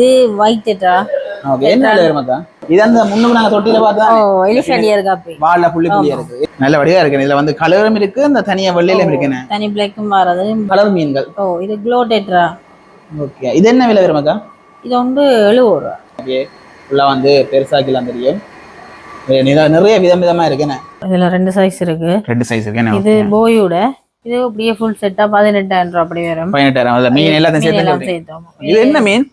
இது white tetra என்ன விலை வருமாக்கா இது அந்த முன்னுக்கு நாங்க தொட்டியில பார்த்தா ஓ எலிஃபென்ட் இயர் காப்பி வால்ல புள்ளி புள்ளியா இருக்கு. நல்ல வடிவா இருக்கு. இதுல வந்து கலரும் இருக்கு அந்த தனியா வெள்ளையிலும் இருக்குன்னு தனி பிளாக்கும் வர்றது கலர் மீன்கள். ஓ இது க்ளோ டெட்ரா ஓகே இது என்ன விலை வருமாக்கா இது வந்து எழுபது ரூபா. ஓகே ஃபுல்லா வந்து பெருசாக்கலாம் தெரியும். நிறைய விதம் விதமா இருக்குன்னு இதுல ரெண்டு சைஸ் இருக்கு. ரெண்டு சைஸ் இருக்கு இது போயோட இது அப்படியே ஃபுல் செட்டா பதினெட்டாயிரம் ரூபா அப்படி வரும். பதினெட்டாயிரம் அதுல மீன் எல்லாத்தையும் சேர்த்து இது என்ன மீன்?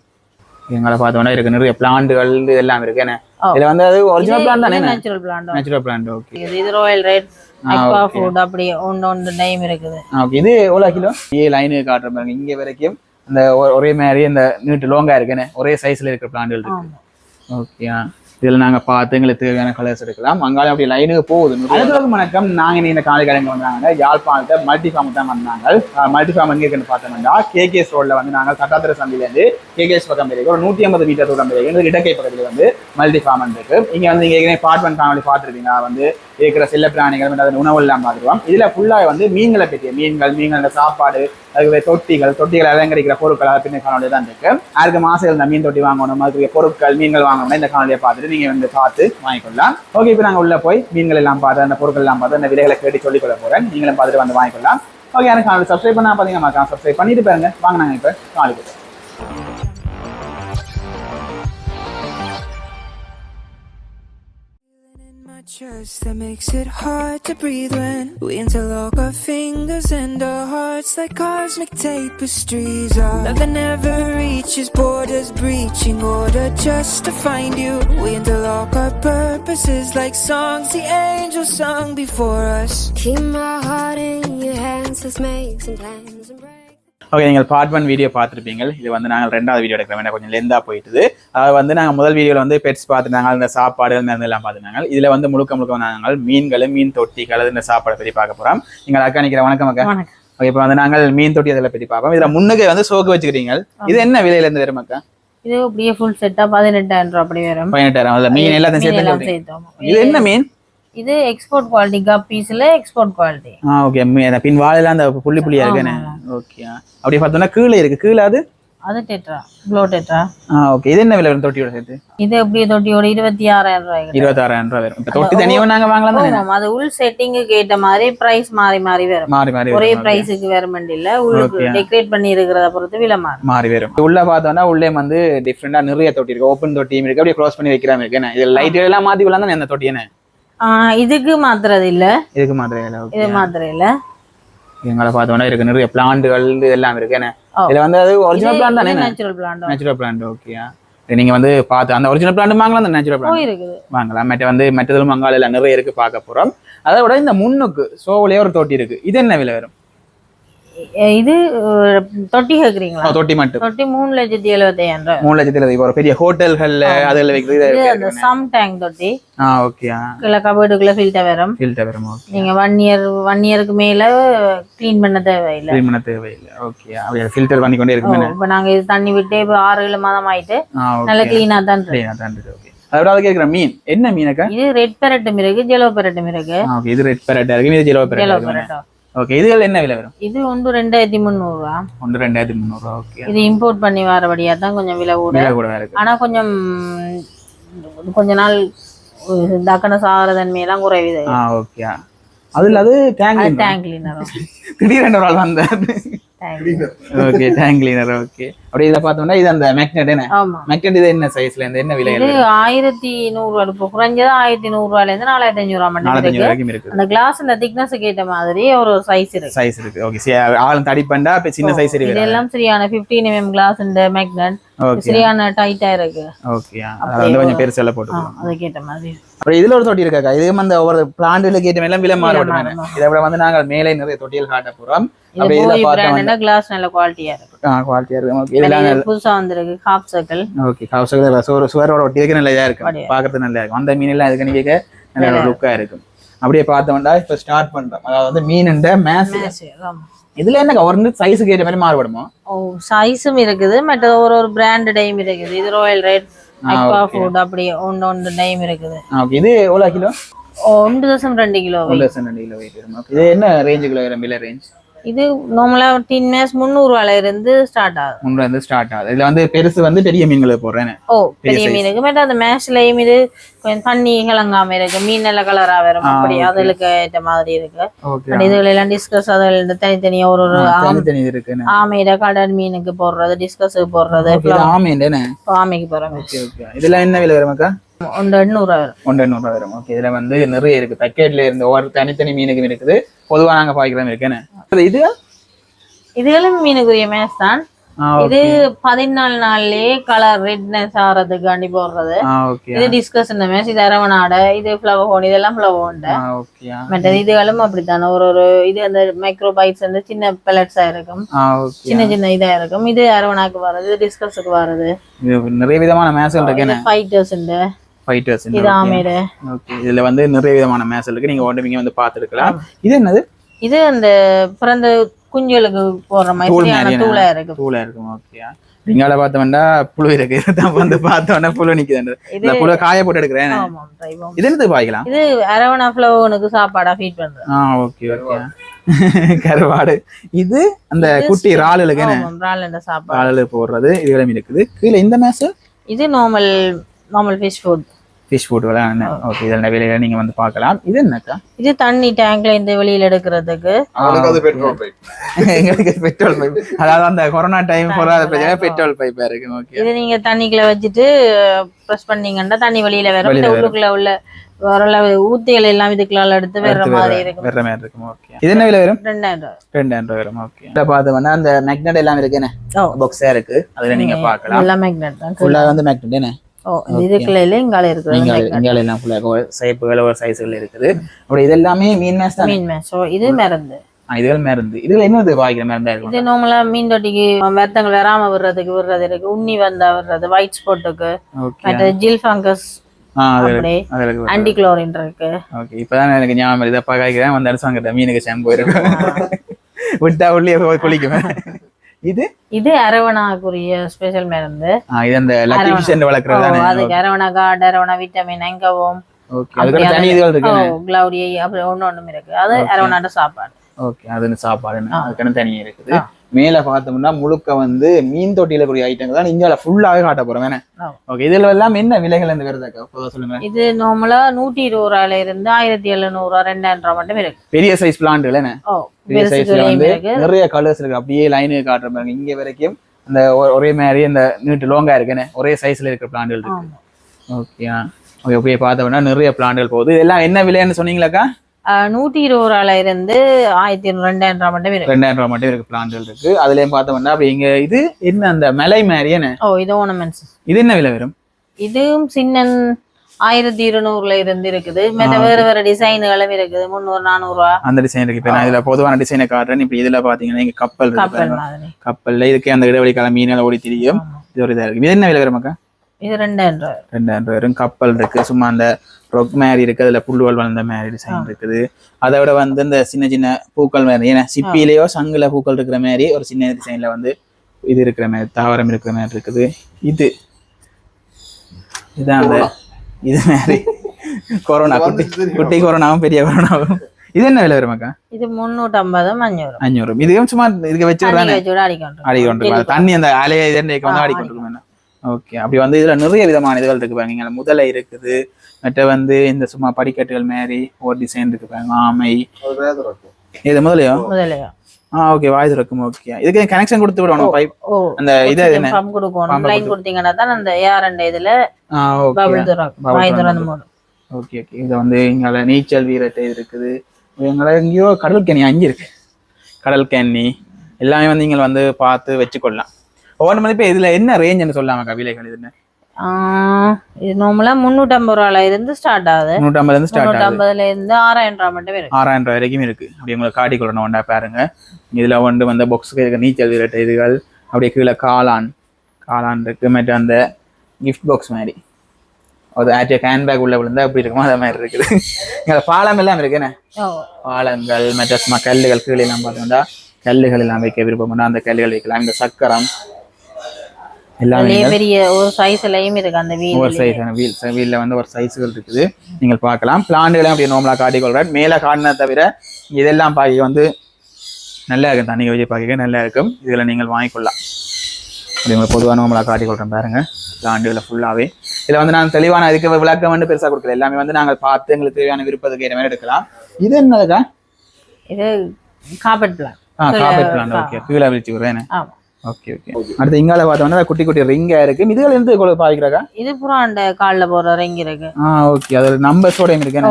எங்களை பார்த்தோம்னா இருக்கு. நிறைய பிளான்ட்டுகள் இதெல்லாம் இருக்கு. என்ன? ஓ. இதுல வந்து அது ஒரிஜினல் பிளான் தானே natural plant natural plant okay இது ராயல் ரெட் அக்வா. ஃபுட் அப்படி ஒன்று ஒன்று டைம் இருக்குது. ஓகே இது எவ்வளோ கிலோ? ஏ லைனு காட்டுற பாருங்க. இங்க வரைக்கும் அந்த ஒரே மாதிரி இந்த நீட்டு லோங்கா இருக்குன்னு ஒரே சைஸ்ல இருக்கிற பிளான்ட்கள் இருக்கு. ஓகே இதில் நாங்கள் பார்த்து எங்களுக்கு தேவையான கலர்ஸ் எடுக்கலாம். அங்கால அப்படி லைனுக்கு போகுது. அனைவருக்கும் வணக்கம். நாங்கள் இந்த காலை கடைங்க வந்தாங்க. யாழ்ப்பாணத்தை மல்டி ஃபார்ம் தான் வந்தாங்க. மல்டி ஃபார்ம் எங்கே இருக்குன்னு பார்த்தோம்னா கேகேஎஸ் ரோட்ல வந்து நாங்கள் சட்டாத்திர சந்தையிலேருந்து கேகேஎஸ் பக்கம் இருக்கு ஒரு நூற்றி ஐம்பது மீட்டர் தூரம் இருக்கு எங்களுக்கு இடக்கை பக்கத்தில் வந்து மல்டி ஃபார்ம் இருக்கு. இங்கே வந்து நீங்கள் ஏற்கனவே பார்ட் ஒன் ஃபேமிலி பார்த்துருக்கீங்க வந்து இருக்கிற செல்ல பிராணிகள் மற்றும் அதன் உணவு பார்த்துருவோம் இதில் ஃபுல்லாக வந்து மீன்களை பற்றிய மீன்கள் மீன்களோட சாப்பாடு அதுக்கு தொட்டிகள் தொட்டிகள் அலங்கரிக்கிற பொருட்கள் அதை பின்ன காணொலி தான் இருக்கு. யாருக்கு மாசம் இருந்த மீன் தொட்டி வாங்கணும் அதுக்கு பொருட்கள் மீன்கள் வாங்கணும் இந்த காணொலியை பார்த்துட்டு நீங்கள் வந்து பார்த்து வாங்கிக்கொள்ளலாம். ஓகே இப்போ நாங்கள் உள்ள போய் மீன்கள் எல்லாம் பார்த்து அந்த பொருட்கள் எல்லாம் பார்த்து அந்த விலைகளை கேட்டு சொல்லிக்கொள்ள போகிறேன் நீங்களும் பார்த்துட்டு வந்து வாங்கிக்கொள்ளலாம். ஓகே எனக்கு காணொலி சப்ஸ்கிரைப் பண்ணால் பார்த்தீங்கன்னா சப்ஸ்கிரைப் பண்ணிட்டு பாருங்க. வாங்க நாங்கள் இப்போ காணொலி chest that makes it hard to breathe when we interlock our fingers and our hearts like cosmic tapestries. Our love that never reaches borders, breaching order just to find you. We interlock our purposes like songs the angels sung before us. Keep my heart in your hands, let's make some plans and break. Okay நீங்கள் part one video பார்த்துருப்பீங்க இது வந்து நாங்கள் ரெண்டாவது video எடுக்கிறோம். ஏன்னா கொஞ்சம் லெந்தாக போயிட்டுது. அது வந்து நாங்கள் முதல் வீடியோவில் வந்து பெட்ஸ் பார்த்துட்டாங்க இந்த சாப்பாடு இந்த இதெல்லாம் பார்த்துட்டாங்க இதில் வந்து முழுக்க முழுக்க நாங்கள் மீன்கள் மீன் தொட்டிகள் இந்த சாப்பாடை பற்றி பார்க்க போகிறோம் நீங்கள் அக்கா நிற்கிற வணக்கம் அக்கா. ஓகே இப்போ வந்து நாங்கள் மீன் தொட்டி அதில் பற்றி பார்ப்போம். இதில் முன்னுக்கு வந்து சோக்கு வச்சுக்கிறீங்க இது என்ன விலையிலேருந்து வரும் அக்கா? இது அப்படியே ஃபுல் செட்டா பதினெட்டாயிரம் ரூபா அப்படி வரும். பதினெட்டாயிரம் அதில் மீன் எல்லாத்தையும் சேர்த்து இது என்ன மீன்? இது எக்ஸ்போர்ட் குவாலிட்டி கப்பீஸ்ல எக்ஸ்போர்ட் குவாலிட்டி ஆ ஓகே அந்த பின் வாழெல்லாம் அந்த புள்ளி புள்ளியா இருக்குன்னு ஓகே அப்படி பார்த்தோம்னா கீழே இருக்கு. கீழே அது? அது டெட்ரா க்ளோ டெட்ரா ஆ ஓகே இது என்ன விலை வரும் தொட்டியோட சேர்த்து? இது அப்படியே தொட்டியோட? இருபத்தி ஆறாயிரம் ரூபாய்க்கு இருபத்தாறாயிரம் ரூபா வரும். இப்போ தொட்டி தனியாக நாங்கள் வாங்கலாம் தானே? அது உள் செட்டிங்குக்கு ஏற்ற மாதிரி பிரைஸ் மாறி மாறி வரும். மாறி மாறி ஒரே. பிரைஸுக்கு வேற இல்ல. உள்ளுக்கு Okay. டெக்கரேட் பண்ணி இருக்கிறத பொறுத்து விலை மாறும். மாறி வரும். உள்ள பார்த்தோம்னா உள்ளே வந்து டிஃப்ரெண்டா நிறைய தொட்டி இருக்கு. ஓப்பன் தொட்டியும் இருக்கு. அப்படியே க்ளோஸ் பண்ணி வைக்கிறாம இருக்கு. இது லைட் எல்லாம் மாத்தி தானே அந்த தொட்டி என்ன? இதுக்கு மாத்துறது இல்ல இதுக்கு மாதிரி இல்லை இது மாத்துறது இல்ல எங்களை பார்த்தோம்னா இருக்கு நிறைய பிளான்ட்டுகள் எல்லாம் இருக்கு. என்ன? ஓ. இதுல வந்து அது ஒரிஜினல் பிளான் தானே natural plant natural plant okay நீங்க வந்து பார்த்து அந்த ஒரிஜினல் பிளான்ட் வாங்கலாம் அந்த நேச்சுரல் பிளான்ட் வாங்கலாம். மற்ற வந்து மற்றதும் மங்காள எல்லாம் நிறைய இருக்கு பார்க்க போறோம். அதை விட இந்த முன்னுக்கு சோவுலயே ஒரு தொட்டி இருக்கு. இது என்ன விலை வரும்? இது தொட்டி கேக்குறீங்களா? தொட்டி மட்டும். தொட்டி மூணு லட்சத்தி எழுபத்தி ஐயாயிரம் ரூபாய். மூணு லட்சத்துல இப்போ ஒரு பெரிய ஹோட்டல்கள்ல அதுல வைக்கிறது அந்த. சம் டேங்க் தொட்டி. ஆ ஓகே கீழே கபோர்டுக்குள்ள ஃபில்டர் வரும். ஃபில்டர் வரும் ஓகே நீங்க ஒன் இயர் ஒன் இயருக்கு மேல க்ளீன் பண்ண தேவையில்லை. க்ளீன் பண்ண தேவையில்லை. ஓகே அப்படியே ஃபில்டர் பண்ணி கொண்டே இருக்குமே. இப்ப நாங்க இது தண்ணி விட்டு இப்ப ஆறு ஏழு மாதம் ஆயிட்டு நல்ல கிளீனா தான் இருக்கு. க்ளீனாக தான் இருக்கு ஓகே அதுக்கு இருக்கிற மீன். என்ன மீனக்கா இது ரெட் பெரட்டும் இருக்கு ஜெலோ பெரட்டும் இருக்கு ஆ ஓகே இது ரெட் பெரட்டா இருக்கு இது ஜெலோ பெரட்டா ஜெலோ பெரட்டும் ஓகே இதுகள் என்ன விலை வரும்? இது ஒன்று ரெண்டாயிரத்தி முந்நூறுரூவா ஒன்று ரெண்டாயிரத்தி முந்நூறுரூவா ஓகே இது இம்போர்ட் பண்ணி வரபடியா தான் கொஞ்சம் விலை கூட. விலை கூட இருக்கு. ஆனா கொஞ்சம் கொஞ்ச நாள் தக்கன சாகிற தன்மையெல்லாம் குறையுது ஆ ஓகே அது டேங்க் அது டேங்க் கிளீனரும் திடீரென்று ஒரு ஆள் வந்தார். ஓகே டேங்க் கிளீனர் ஓகே அப்படியே இதை பார்த்தோம்னா இது அந்த மேக்னெட் என்ன? ஆமா. மேக்னெட் இது என்ன சைஸ்ல இருந்து என்ன விலையில இது ஆயிரத்தி நூறுரூவா இப்போ குறைஞ்சது ஆயிரத்தி நூறுரூவால இருந்து நாலாயிரத்தி அஞ்சூறு ரூபா மட்டும் வரைக்கும் இருக்கு. அந்த கிளாஸ் இந்த திக்னஸுக்கு ஏற்ற மாதிரி ஒரு சைஸ் இருக்கு. சைஸ் இருக்கு. ஓகே ஆளும் தடி பண்ணா அப்ப சின்ன சைஸ் இருக்கு எல்லாம் சரியான 15 mm கிளாஸ் இந்த மேக்னட் சரியான டைட்டா இருக்கு. ஓகே. அதை வந்து கொஞ்சம் பெருசெல்லாம் ஆ, போட்டுக்கலாம் அதுக்கேற்ற மாதிரி. அப்புறம் இதுல ஒரு தொட்டி இருக்காக்கா இதுவும் அந்த ஒவ்வொரு பிளான்ட்ல கேட்ட எல்லாம் விலை மாறுபடும். இதை விட வந்து நாங்கள் மேலே நிறைய தொட்டிகள் காட்ட போறோம். இது அப்படியே இதுல பார்த்தா கிளாஸ் நல்ல குவாலிட்டியா இருக்கு குவாலிட்டியா இருக்கு ஓகே இதெல்லாம் இது புதுசா வந்திருக்கு ஹாஃப் சர்க்கிள் ஓகே கவசம் சுவர் சுவரோட ஒட்டி இருக்கு நல்லா இதா இருக்கு? பாக்குறது நல்லா இருக்கும். அந்த மீன் எல்லாம் இதுக்கு நீங்க நல்ல லுக்கா இருக்கும். அப்படியே பார்த்தோம்னா இப்ப ஸ்டார்ட் பண்றோம். அதாவது வந்து மீனுண்ட மேஸ் இதுல என்ன ஒரு சைஸுக்கு ஏற்ற மாதிரி மாறுபடுமோ? ஓ சைஸும் இருக்குது. மற்ற ஒரு ஒரு பிராண்ட் டைம் இருக்குது. இது ராயல் ரெட் அக்வா ஃபுட் அப்படி ஒன்று ஒன்று டைம் இருக்குது. ஓகே இது எவ்வளவு கிலோ? ஒன்று தசம் ரெண்டு கிலோ ஒன்று லட்சம் ரெண்டு கிலோ வெயிட் வரும். இது என்ன ரேஞ்சுக்குள்ள வரும்? விலை ரேஞ்ச் இது நார்மலா டீன் மேஸ் முந்நூறுவால இருந்து ஸ்டார்ட் ஆகுது. வந்து ஸ்டார்ட் ஆகுது. இதுல வந்து பெருசு வந்து பெரிய மீன்களை போடுறேன் ஓ பெரிய. மீனுக்கு. மேட்ட அந்த மேஷ்லயும் இது கொஞ்சம் தண்ணி கலங்காம இருக்கு. மீன் நல்ல கலரா வரும் அப்படி. அதுகளுக்கு ஏற்ற மாதிரி இருக்கு. இதுல எல்லாம் டிஸ்கஸ் அதுல தனித்தனியா ஒரு ஒரு ஆம்- தனித்தனி இருக்குன்னு. ஆமையில கடல் மீனுக்கு போடுறது டிஸ்கஸுக்கு போடுறது ஆமைக்கு ஓகே இதெல்லாம் என்ன விலை வருமாக்கா ஒன்று எண்ணூறுவா வரும். ஒன்று வரும். ஓகே இதுல வந்து நிறைய இருக்கு. பேக்கெட்ல இருந்து ஒவ்வொரு தனித்தனி மீனுக்கும் இருக்குது. பொதுவா நாங்க பாய்க்கிறோம் இருக்குன்னு இது இதுகளும் மீனுக்குரிய மேஸ் தான். இது பதினாலு நாள்லயே கலர் ரெட்னஸ் ஆறதுக்காண்டி போடுறது. ஆ ஓகே இது டிஸ்கஸ் இந்த மேஸ் இது அரவணாடை இது ஃப்ளவர் ஹோன் இதெல்லாம் ஓகே மற்றது இதுகளும் அப்படித்தானே. ஒரு ஒரு இது அந்த மைக்ரோ பைட்ஸ் வந்து சின்ன பெலட்ஸா இருக்கும். சின்ன சின்ன இதா இருக்கும். இது அரவணாக்கு வர்றது இது டிஸ்கஸுக்கு வர்றது. நிறைய விதமான மேசல் இருக்கு ஃபைட்டர்ஸ் இந்த ஃபைட்டர்ஸ் இது ஓகே இதுல வந்து நிறைய விதமான மேசல் இருக்கு. நீங்க ஓட்டுவீங்க வந்து பார்த்துருக்கலாம். இது என்னது? இது அந்த பிறந்த குஞ்சுகளுக்கு போடுற மாதிரியான தூளா இருக்கு. தூளா இருக்கும்? ஓகே. நீங்கள பார்த்தோம்னா புழு இருக்கு. வந்து பார்த்தோன்னா புழு நிக்குது. இந்த புழு காய போட்டு எடுக்கிறேன். இது என்னது பாய்க்கலாம்? இது அரவணா ஃப்ளவனுக்கு சாப்பாடா ஃபீட் பண்றது. ஆ ஓகே ஓகே. கருவாடு. இது அந்த குட்டி இறாலுக்கு ரால் சாப்பாடு. இறாலு போடுறது. இதுகளும் இருக்குது. கீழே இந்த மேசு இது normal normal fish food fish food விளையாடு ஓகே இதெல்லாம் விலையில நீங்க வந்து பார்க்கலாம். இது என்னக்கா? இது தண்ணி டேங்க்ல இந்த வெளியில எடுக்கிறதுக்கு. எங்களுக்கு பெட்ரோல் பைப் அதாவது அந்த கொரோனா டைம் போறாத பிரச்சனை பெட்ரோல் பைப்பா இருக்கு. ஓகே இது நீங்க தண்ணிக்குள்ள வச்சுட்டு ப்ரெஸ் பண்ணீங்கன்னா தண்ணி வெளியில வரும். வெளியில. உள்ளுக்குள்ள உள்ள ஓரளவு ஊத்திகள் எல்லாம் இதுக்குள்ள எடுத்து வேற மாதிரி இருக்கும். வேற மாதிரி இருக்கும். ஓகே இது என்ன விலை வரும்? ரெண்டாயிரம் ரூபாய். ரெண்டாயிரம் ரூபாய் வரும். ஓகே இதை பார்த்தோம்னா அந்த மேக்னெட் எல்லாம் இருக்கு என்ன? ஓ. பாக்ஸா இருக்கு. அதுல நீங்க பார்க்கலாம். எல்லாம் மேக்னெட் தான் ஃபுல்லா வந்து மேக்னெட் என்ன? ஓ இதுக்குள்ள இங்கால இருக்கிறது இங்க magnet. இங்க எல்லாம் ஃபுல்லா சைப்புகள் ஒரு சைஸ்கள் இருக்குது. அப்படி இது எல்லாமே மீன் மேஸ் தான்? மீன் மேஷ் இது மருந்து. இதுகள் மருந்து. இதுல இன்னொரு வாய்க்கிற மருந்தா இருக்கும்? இது நார்மலா மீன் தொட்டிக்கு வெத்தங்கள் வராம விடுறதுக்கு விடுறது இருக்கு. உண்ணி வந்தா விடுறது ஒயிட் ஸ்பாட்டுக்கு மற்ற ஜில் ஃபங்கஸ் இருக்கு ஆன்டி குளோரின் இருக்கு. ஓகே. இப்பதான் எனக்கு ஞாபகம் வருது. அப்பா காய்க்கிறேன் வந்து மீனுக்கு ஷாம்பு இருக்கும் விட்டா உள்ளே குளிக்குவேன் இது? இது அரவணாக்குரிய ஸ்பெஷல் மருந்து. இது அந்த லக்கி ஃபிஷ் வளர்க்குறது தானே? அதுக்கு அரவணா காட் அரவணா விட்டமின் எங்கவும். ஓகே அதுக்கு தனி இதுகள் இருக்கு கிளவுடி அப்படி ஒண்ணு ஒண்ணும் இருக்கு. அது அரவணாட்ட சாப்பாடு. ஓகே அது சாப்பாடு அதுக்கான தனியாக இருக்குது. மேல பார்த்தோம்னா முழுக்க வந்து மீன் தொட்டியில கூடிய ஐட்டங்கள் தான் இந்தியாவில் ஃபுல்லாவே காட்ட போறோம். வேணே. ஓகே இதுல எல்லாம் என்ன விலைகள் இந்த வருதாக்கா சொல்லுங்க. இது நார்மலா நூற்றி இருபது ரூபாயில இருந்து ஆயிரத்தி எழுநூறு ரூபா ரெண்டாயிரம் ரூபா மட்டும் இருக்கு பெரிய சைஸ் பிளான்ட் ஓ பெரிய சைஸ்ல வந்து நிறைய கலர்ஸ் இருக்கு. அப்படியே லைனு காட்டுற பாருங்க இங்க வரைக்கும் அந்த ஒரே மாதிரி இந்த நீட்டு லோங்கா இருக்குன்னு ஒரே சைஸ்ல இருக்கிற பிளான்ட்கள் இருக்கு. ஓகே ஓகே போய் பார்த்தோம்னா நிறைய பிளான்ட்கள் போகுது. இதெல்லாம் என்ன விலைன்னு சொன்னீங்களாக்கா? நூற்றி இருபது ரூபாயில இருந்து ஆயிரத்தி ரெண்டாயிரம் ரூபா மட்டும் இருக்கு. ரெண்டாயிரம் ரூபாய் மட்டும் இருக்கு பிளான்ட்கள் இருக்கு. அதுலயும் பார்த்தோம்னா அப்படி இங்க இது என்ன அந்த மலை மாதிரி என்ன? ஓ இது ஓனமெண்ட்ஸ் இது என்ன விலை வரும்? இதுவும் சின்னன் ஆயிரத்தி இருநூறுல இருந்து இருக்குது. வேற வேற டிசைன்களும் இருக்குது. முந்நூறு நானூறு ரூபா. அந்த டிசைன் இருக்கு. இப்ப நான் இதுல பொதுவான டிசைனை காட்டுறேன். இப்ப இதுல பாத்தீங்கன்னா இங்க கப்பல் கப்பல் கப்பல்ல இதுக்கு அந்த இடைவெளி கால மீனால ஓடி திரியும். இது ஒரு இதா இருக்கு. இது என்ன விலை வருமாக்கா இது ரெண்டாயிரம் ரூபாய். ரெண்டாயிரம் ரூபாய் வரும். கப்பல் இருக்கு. சும்மா அந்த ரொக் மாதிரி இருக்கு அதுல புல்லுவல் வளர்ந்த மாதிரி டிசைன் இருக்குது. அதை விட வந்து இந்த சின்ன சின்ன பூக்கள் மாதிரி ஏன்னா சிப்பிலேயோ சங்குல பூக்கள் இருக்கிற மாதிரி ஒரு சின்ன டிசைன்ல வந்து இது இருக்கிற மாதிரி தாவரம் இருக்கிற மாதிரி இருக்குது. இது. இதான் அந்த இது மாதிரி. கொரோனா குட்டி குட்டி கொரோனாவும் பெரிய கொரோனாவும் இது என்ன விலை வருமாக்கா இது முந்நூற்றி ஐம்பதும் அஞ்சூறு அஞ்சூறு இதுவும் சும்மா இதுக்கு வச்சு தண்ணி வச்சு விட அடிக்கணும் ஆடி கொண்டு தண்ணி அந்த அலையை இதற்கு வந்து ஆடி கொண்டு ஓகே அப்படி வந்து இதுல நிறைய விதமான இதுகள் இருக்கு பாருங்க. இங்க முதலை இருக்குது. மற்ற வந்து இந்த சும்மா படிக்கட்டுகள் மாதிரி ஒரு டிசைன் இருக்கு பாருங்க. ஆமை. இது முதலையோ? முதலையோ. ஆ ஓகே வாய் திறக்கும். ஓகே இதுக்கு கனெக்ஷன் கொடுத்து விடணும். பைப் அந்த இது என்ன? பம்ப் கொடுக்கணும். லைன் கொடுத்தீங்கன்னா தான் அந்த ஏர் அண்ட் இதுல ஆ ஓகே பபிள் திறக்கும். வாய் திறந்து மூடும் ஓகே ஓகே இது வந்து இங்கே நீச்சல் வீரட்டை இருக்குது. எங்களை எங்கேயோ கடல் கேணி அங்கே இருக்கு. கடல் கேணி எல்லாமே வந்து இங்கே வந்து பார்த்து வச்சுக்கொள்ளலாம். ஒவ்வொரு மதிப்பு இதுல என்ன ரேஞ்சுன்னு சொல்லாமக்கா விலைகள் இதுன்னு? இது நார்மலா முந்நூற்றி ஐம்பது ரூபாயில இருந்து ஸ்டார்ட் ஆகுது. நூற்றம்பதுலேருந்து ஸ்டார்ட் முந்நூற்றி ஆகுது. ஐம்பதுல இருந்து ஆறாயிரம் ரூபாய் மட்டும் இருக்கு ஆறாயிரம் ரூபாய் வரைக்கும் இருக்கு. அப்படி உங்களுக்கு காட்டி கொள்ளணும் ஒன்றா பாருங்க. இதுல வந்து வந்த பாக்ஸுக்கு இருக்க நீச்சல் வீரட்டை இதுகள் அப்படியே கீழே காளான். காளான் இருக்கு மற்ற அந்த கிஃப்ட் பாக்ஸ் மாதிரி. ஒரு ஆக்டிவ் ஹேண்ட்பேக் உள்ள விழுந்தா அப்படி இருக்குமோ அதே மாதிரி இருக்குது. இங்கே பாலம் எல்லாம் இருக்குண்ணே பாலங்கள் மற்ற சும்மா கல்லுகள் கீழே எல்லாம் பார்த்தோம்னா கல்லுகள் எல்லாம் வைக்க விருப்பம்னா அந்த கல்லுகள் வைக்கலாம். இந்த சக்கரம் எல்லாமே பெரிய ஒரு சைஸ்லயும் இருக்கு அந்த ஒரு சைஸ் வீல் வீல்ல வந்து ஒரு சைஸுகள் இருக்குது. நீங்கள் பார்க்கலாம். பிளான்ட்களும் அப்படியே நார்மலாக காட்டிக்கொள்கிறேன் மேலே காட்டினதை தவிர இதெல்லாம் பாக்கி வந்து நல்லா இருக்கும். தண்ணி வச்சு பார்க்க நல்லா இருக்கும். இதில் நீங்கள் வாங்கிக்கொள்ளலாம். அப்படி உங்களுக்கு பொதுவாக நம்மளா காட்டி கொள்கிறேன் பாருங்க. ஆண்டுகளை ஃபுல்லாகவே இதில் வந்து நான் தெளிவான இதுக்கு விளக்கம் வந்து பெருசாக கொடுக்கல. எல்லாமே வந்து நாங்கள் பார்த்து எங்களுக்கு தேவையான விருப்பத்துக்கு ஏற்ற மாதிரி எடுக்கலாம். இது என்னதுக்கா? இது காப்பட் பிளான் ஆ பிளான் ஓகே கீழே விழிச்சு விடுறேன் ஆமா. ஓகே ஓகே அடுத்து இங்கால பார்த்தோம்னா குட்டி குட்டி ரிங்கா இருக்கு. இதுல இருந்து கொண்டு பாவிக்கிறாக்கா இது புறாண்ட கால்ல போற ரிங் இருக்கு. ஆ ஓகே அது நம்பர்ஸோட இருக்கு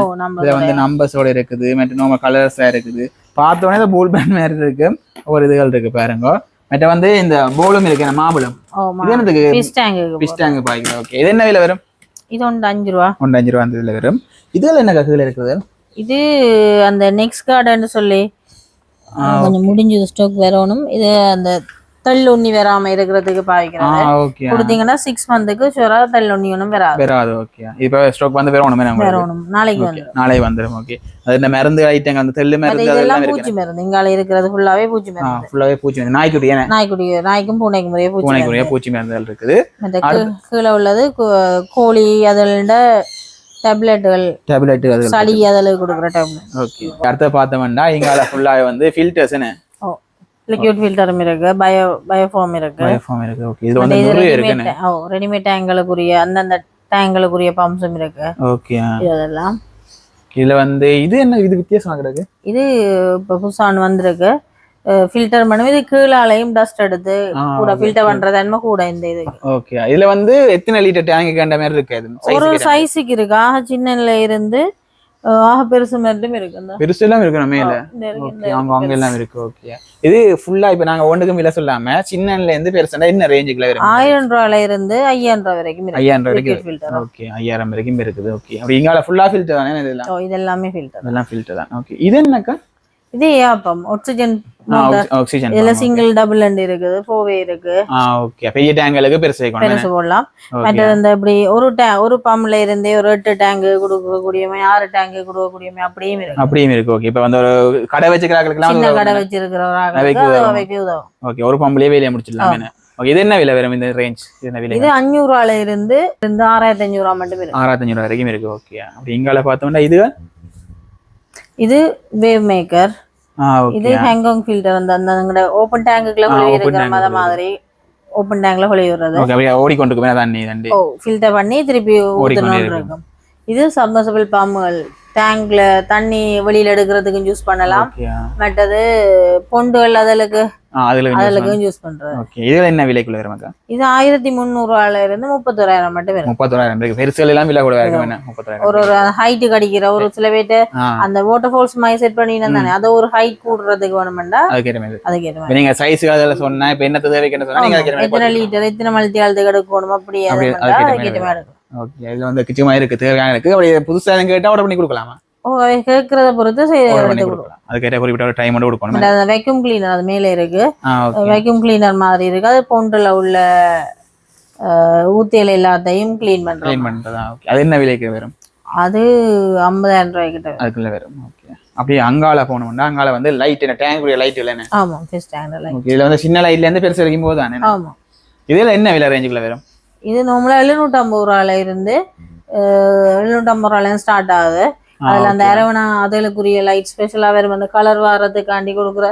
இதுல வந்து நம்பர்ஸோட இருக்குது. மற்ற நம்ம கலர்ஸா இருக்குது. பார்த்தோன்னே இந்த போல் பேண்ட் மாதிரி இருக்கு. ஒரு இதுகள் இருக்கு பாருங்க. மற்ற வந்து இந்த போலும் இருக்கு ஓமா இது என்னதுக்கு? ஃபிஷ் டேங்கு ஃபிஷ் டேங்க் பாய்க்கிறோம் ஓகே இது என்ன விலை வரும்? இது ஒன்று அஞ்சு ரூபா. ஒன்று அஞ்சு ரூபா அந்த இதில் வரும். இதுல என்ன கீழே இருக்குது? இது அந்த நெக்ஸ்ட் கார்டன் சொல்லி கொஞ்சம் முடிஞ்சது ஸ்டாக் வரணும் இது அந்த தள்ளு உண்ணி வராம இருக்கிறதுக்கு ஓகே கொடுத்தீங்கன்னா சிக்ஸ் மந்த்துக்கு ஷுவரா தள்ளு உண்ணி ஒன்றும் வராது வராது ஓகே இப்போ ஸ்டாக் வந்து வேற ஒன்றுமே நம்ம வரணும் நாளைக்கு வந்து நாளை வந்துடும் ஓகே அது இந்த மருந்து ஐட்டங்கள் அந்த தெல்லு அது மருந்து அதெல்லாம் பூச்சி மருந்து. இங்கால இருக்கிறது ஃபுல்லாவே பூச்சி மருந்து. ஃபுல்லாகவே பூச்சி மருந்து. நாய்க்குட்டி ஏன்னா நாய்க்குடி நாய்க்கும் பூனைக்கும் முறையே பூச்சி பூனைக்குரிய மருந்து. பூச்சி மருந்துகள் இருக்குது. கீழே உள்ளது கோ- கோழி அதில் டேப்லெட்டுகள் டேப்லெட் அது சளி அதில் கொடுக்குற டேப்லெட் ஓகே அடுத்த பார்த்தோம்னா இங்கால ஃபுல்லாக வந்து ஃபில்டர்ஸ்னு ஓ லிக்விட் ஃபில்டரும் இருக்கு பயோ பயோஃபார்ம் இருக்கு. பயோஃபார்ம் இருக்கு ஓகே இது வந்து நிறைய இருக்குன்னு. ஓ ரெடிமேட் டேங்களுக்குரிய அந்தந்த டேங்களுக்குரிய பம்ப்ஸும் இருக்கு. ஓகே இது அதெல்லாம். இதுல வந்து இது என்ன இது வித்தியாசமா கிடக்கு இது இப்போ புதுசான் வந்திருக்கு. ஃபில்டர் பண்ணும். இது கீழாலையும் டஸ்ட் எடுத்து கூட ஃபில்டர் okay. பண்ற தன்மை கூட இந்த இது. ஓகே இதுல வந்து எத்தனை லிட்டர் டேங்க் கண்ட மாதிரி இருக்கு? ஒரு. சைஸுக்கு இருக்கு. ஆக சின்னல இருந்து ஆக பெருசு மட்டும் இருக்கு பெருசு எல்லாம் இருக்கு மேல. இருக்கு, ஓகே அவங்க இருக்கு. எல்லாம் இருக்கு ஓகே. இது ஃபுல்லா இப்ப நாங்க ஒண்ணுக்கும் இல்ல சொல்லாம சின்னல இருந்து பெருசுனா என்ன ரேஞ்சுக்குள்ள வரும் ஆயிரம் ரூபாயில இருந்து ஐயாயிரம் ரூபாய் வரைக்கும் இருக்கு. ஐயாயிரம் liquid வரைக்கும். ஓகே ஐயாயிரம் வரைக்கும் இருக்குது ஓகே. அப்படி இங்கால ஃபுல்லா ஃபில்டர் தானே இதெல்லாம்? இது எல்லாமே ஃபில்டர் இதெல்லாம் ஃபில்டர் தான். ஓகே இது என்னக்கா? இது ஏப்பம் ஆக்சிஜன் இதுல சிங்கிள் டபுள் அண்ட் இருக்குது ஃபோவே இருக்கு ஓகே பெரிய டேங்களுக்கு பெருசு பெருசு போடலாம். ஓகே மற்றது இந்த இப்படி ஒரு ஒரு பம்ப்ல இருந்தே ஒரு எட்டு டேங்க் கொடுக்கக்கூடியமே ஆறு டேங்க் கொடுக்கக்கூடியமே அப்படியும் இருக்கு. அப்படியும் இருக்கு. ஓகே இப்ப வந்து ஒரு கடை வச்சுக்கிறாங்களுக்குலாம் சின்ன கடை அவைக்கு உதவும். ஓகே ஒரு பம்புலயே வேலையை முடிச்சிடலாம் ஓகே இது என்ன விலை வரும் இந்த ரேஞ்ச் இது என்ன விலை இது அஞ்சூறு ரூபாயில இருந்து இருந்து ஆறாயிரத்தி அஞ்சூறு ரூபா மட்டும் இருக்கு. ஆறாயிரத்தஞ்சு ரூபா வரைக்கும் இருக்கு. ஓகே அப்படி இங்கால பார்த்தோம்னா இது? இது வேவ் மேக்கர் இது ஹேங்காங் ஃபில்டர் அந்த அந்த ஓப்பன் டேங்குக்குள்ள ஆ, குழி இருக்கிற மாதிரி ஓப்பன் டேங்க்ல குழி விடுறது ஓகே அப்படியே ஓடிக்கொண்டு தண்ணி தண்டி. ஓ ஃபில்டர் பண்ணி திருப்பி ஊத்தணும்னு இருக்கும். இது சப்மர்சிபிள் பம்புகள் டேங்க்ல தண்ணி வெளியில எடுக்கிறதுக்கும் யூஸ் பண்ணலாம். மற்றது பொண்டுகள் அதலுக்கு ஆ அதுல அதலுக்கும் யூஸ் பண்றது. ஓகே இதுல என்ன விலைக்குள்ள இது ஆயிரத்தி முந்நூறு ரூபாயில இருந்து முப்பத்தோராயிரம் மட்டும் வரும். முப்பத்தோராயிரம் இருக்கு. பெருசுகள் எல்லாம் விலை கூட என்ன முப்பத்தோராயிரம் ஒரு ஒரு ஹைட்டு கடிக்கிற ஒரு சில பேர்ட்டு ஆ. அந்த வாட்டர் ஃபால்ஸ் மாதிரி செட் பண்ணினா தானே அதை ஒரு ஹைட் கூடுறதுக்கு வேணுமெண்டா அதுக்கேற்ற மாதிரி. மாதிரி. நீங்க சைஸ் அதெல்லாம் சொன்னா இப்ப என்ன தேவைக்கு என்ன சொன்னா நீங்க எத்தனை லிட்டர் எத்தனை மல்டி எடுக்கணும் அப்படி அப்படி அதுக்கு அதுக்கேற்ற மாதிரி ஓகே இதுல வந்து கிச்சமா இருக்கு தேவையான இருக்கு. அப்படி புதுசா கேட்டா ஆர்டர் பண்ணி கொடுக்கலாமா? கேட்கறத பொறுத்து அதுக்கேற்ற குறிப்பிட்ட ஒரு டைம் மட்டும் கொடுக்கணும். அந்த வெக்யூம் கிளீனர் அது மேலே இருக்கு. வெக்யூம் கிளீனர் மாதிரி இருக்கு. அது பொண்டுல உள்ள ஊத்தியல் எல்லாத்தையும் க்ளீன் பண்றோம். க்ளீன் பண்றதா? ஓகே அது என்ன விலைக்கு வரும்? அது ஐம்பதாயிரம் ரூபாய் கிட்ட. அதுக்குள்ள வரும். ஓகே அப்படியே அங்கால போனோம்னா அங்கால வந்து லைட் என்ன டேங்க் லைட் இல்லைன்னு ஆமா ஃபிஷ் டேங்க்ல ஓகே இதுல வந்து சின்ன லைட்ல இருந்து பெருசு வரைக்கும் போது தானே ஆமா. இதுல என்ன விலை ரேஞ்சுக்குள்ள வரும்? இது நார்மலா எழுநூற்றம்பது ரூபாயில இருந்து எழுநூற்றம்பது ரூபாயில ஸ்டார்ட் ஆகுது. அதுல அந்த. அரவணா அதுகளுக்குரிய லைட் ஸ்பெஷலா வரும் அந்த கலர் வர்றதுக்காண்டி கொடுக்குற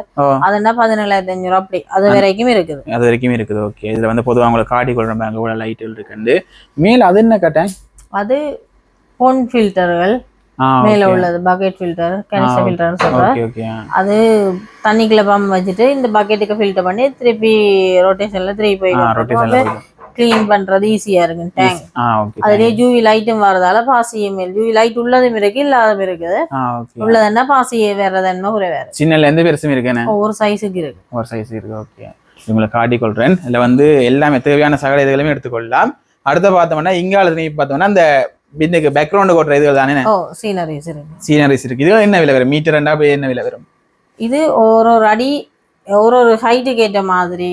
அதுனா பதினேழாயிரத்தி அஞ்சூறு அப்படி. அது வரைக்கும் இருக்குது. அது வரைக்கும் இருக்குது ஓகே இதுல வந்து பொதுவாக உங்களை காட்டி கொள்ற அங்கே கூட லைட்டுகள் இருக்குது மேல அது என்ன கட்டேன் அது பொன் ஃபில்டர்கள் மேல உள்ளது பக்கெட் ஃபில்டர் okay. ஃபில்டர்னு சொல்றேன் அது தண்ணிக்குள்ள பம்ப் வச்சுட்டு இந்த பக்கெட்டுக்கு ஃபில்டர் பண்ணி திருப்பி ரொட்டேஷன்ல திருப்பி போய் க்ளீன் பண்றது ஈஸியா இருக்கு டேங்க் அதுலயே ஜூவி லைட்டும் வரதால பாசியும் ஜூவி லைட் உள்ளதும் இருக்கு இல்லாததும் இருக்குது. உள்ளதுன்னா பாசி வேறதுன்னா ஒரு வேற. சின்னல இருந்து பெருசும் இருக்கேனே? ஒவ்வொரு சைஸுக்கு இருக்கு. ஒரு சைஸ் இருக்கு ஓகே உங்களை காட்டி கொள்றேன். இதுல வந்து எல்லாமே தேவையான சகல இதுகளுமே எடுத்துக்கொள்ளலாம். அடுத்த பார்த்தோம்னா இங்கால நீ பார்த்தோம்னா அந்த பின்னுக்கு பேக்ரவுண்டு கொட்டுற இதுகள் தானே? ஓ சீனரிஸ் இருக்கு. சீனரிஸ் இருக்கு. இதுல என்ன விலை வரும்? மீட்டர் ரெண்டா போய் என்ன விலை வரும்? இது ஒரு ஒரு அடி ஒரு ஒரு ஹைட்டுக்கு ஏற்ற மாதிரி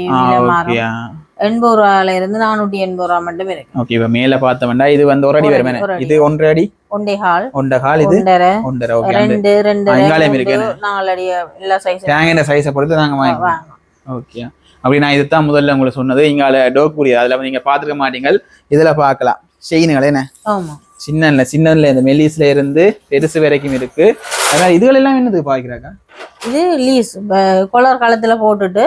எண்பது ரூபாயில இருந்து நானூத்தி எண்பது ரூபா மட்டும் இருக்கு. ஓகே இப்ப மேல பார்த்தோம்னா இது வந்து ஒரு அடி வரும். இது ஒன்றரை அடி? ஒன்றே கால். ஒன்றரை கால் இது? ஒன்றரை. ஒன்றரை ஓகே ரெண்டு ரெண்டு அங்காளம் இருக்கேன்னு. நாலு அடி எல்லா சைஸ் தேங்கின சைஸை பொறுத்து நாங்க வாங்கிக்கலாம் வாங்க ஓகே அப்படி நான் இதுதான் முதல்ல உங்களுக்கு சொன்னது. இங்கால டோக்குரிய அதுல நீங்க பாத்துக்க மாட்டீங்க இதுல பார்க்கலாம். செயினுகள் என்ன? ஆமா. சின்ன சின்னதுல இந்த மெலிஸ்ல இருந்து பெருசு வரைக்கும் இருக்கு. அதான் இதுகள் எல்லாம் என்னது பாய்க்கிறாக்கா இது லீஸ் குளர் காலத்துல போட்டுட்டு